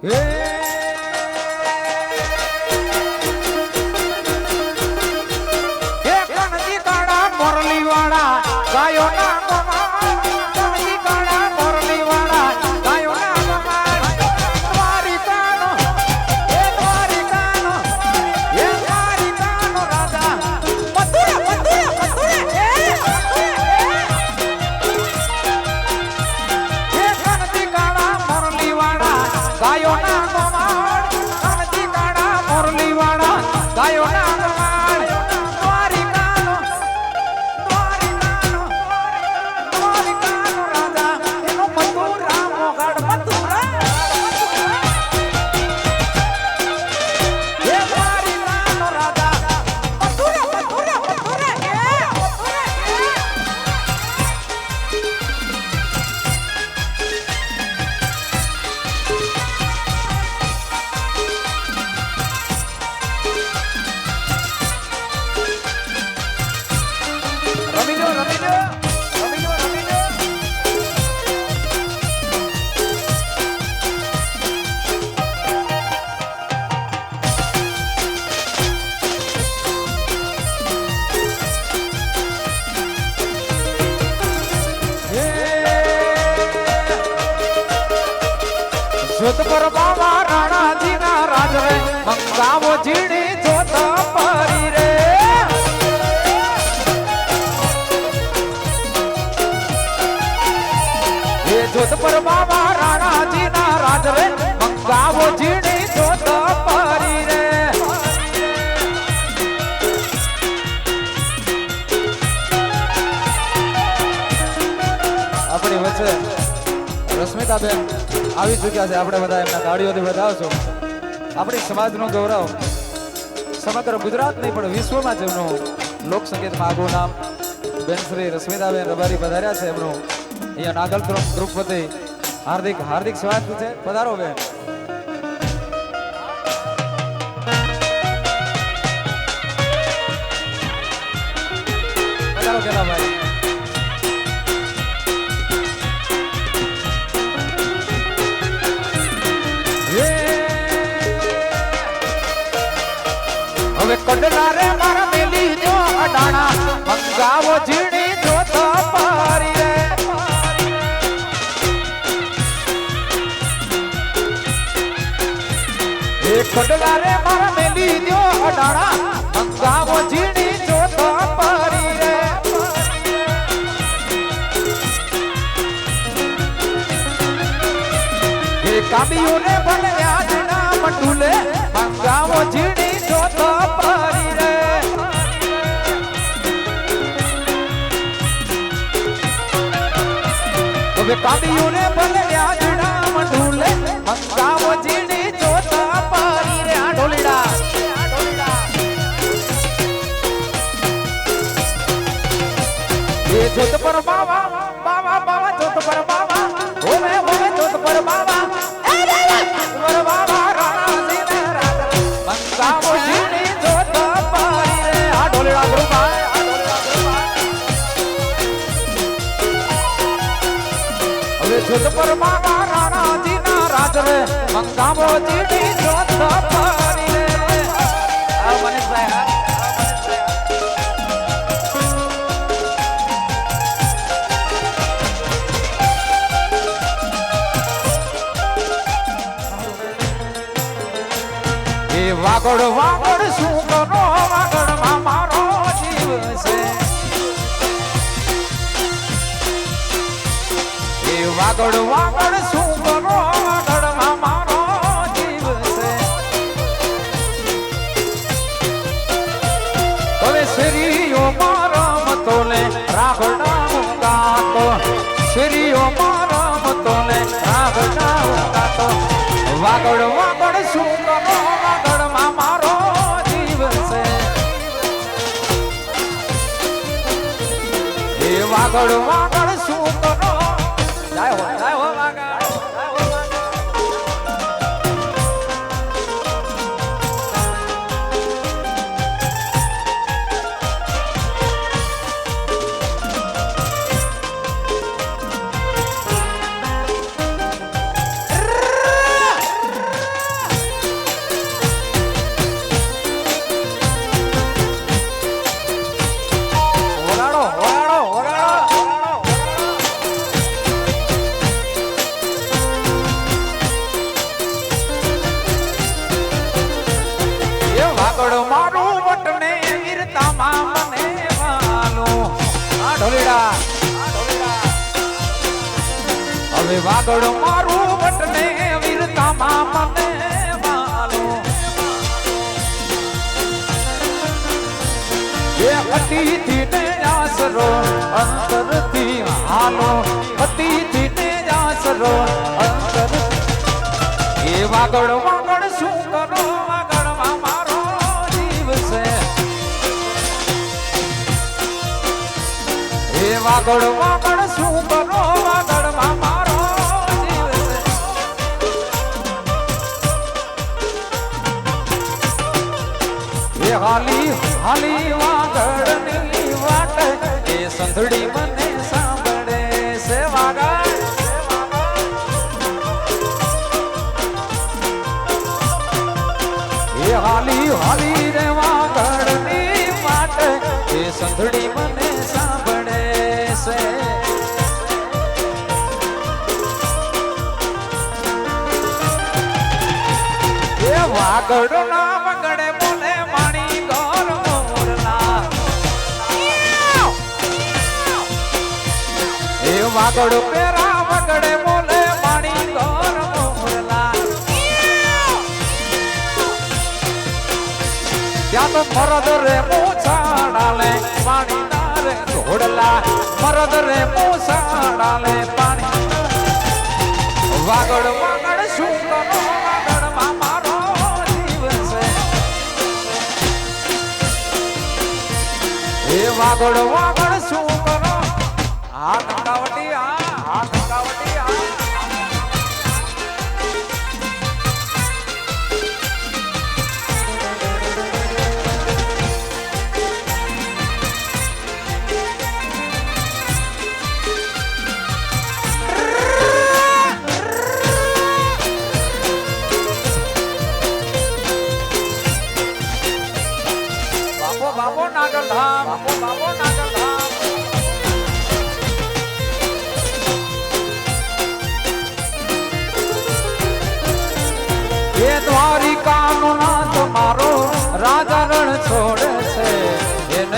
હે રશ્મિતાબેન આવી ચૂક્યા છે. આપણે બધા એમના ગાડીઓથી વધાવશું આપણી સમાજનો ગૌરવ સમગ્ર ગુજરાત નહીં, પણ વિશ્વમાં જ લોક સંગીતમાં આગવું નામ બેન શ્રી રશ્મિતાબેન રબારી પધાર્યા છે એમનું. અહીંયા નાગલ ગ્રુપ વતી હાર્દિક હાર્દિક સ્વાગત છે. પધારો બેન. કડલા રે મારા મેલી જો અડાણા મંગાવો ઝીણી તો પારી રે એ ખડલા રે મારા મેલી જો અડાણા. મંગાવો ઝીણી તો પારી રે એ કાબીઓ રે હવે કાબીઓ રે ભલે મંગાવો ઝીણી જોત પારી રે આ એ જોત પર બાવા બાવા બાવા, જોત પર બાવા. હવે જોત પર બાવા રાણા જીના રાજ રે મંગાવો જીણી જોત પારી રે આ મનીષભાઈ હા આ મનીષભાઈ એ વાગડ વાગડ વાગડ વાગડ મારો જીવ છે. હવે શ્રીઓ મારા મતોને રાગડા મુકાતો શ્રીઓ મારા મતોને રાગડા મુકાતો વાગડ વાગડ શું કરો મારો જીવ છે. એ હવે વાગડ મારું વટને વીરતામાં મને માલો એ અતિથિ ને આસરો અંતરથી હાલો. અતિથિ ને આસરો અંતર એ વાગડ વાગડ શું કરો? વાગડમાં મારો જીવ છે. એ વાગડ વાગડ એ હાલી હાલી વાગડની વાટ એ સંધડી મને સાંભળે છે વાગડ એ હાલી હાલી રે વાગડની વાટ એ સંધડી મને વાગડ. પેરા વગડે બોલે માણી ગોર મોરલા ત્યાં તો મરદ રે મૂછાડાલે પાણી ના રે ઘોડલા મરદ રે મૂછાડાલે પાણી વાગડ વાગડ શું કરો વાગડમાં મારો જીવ છે. એ વાગડ વાગડ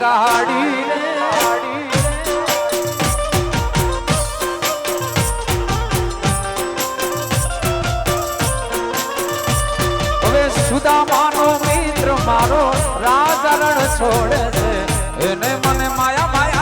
ગાડી રે હવે સુદામાનો મિત્ર મારો રાજા છોડે છે. એને મને માયા માયા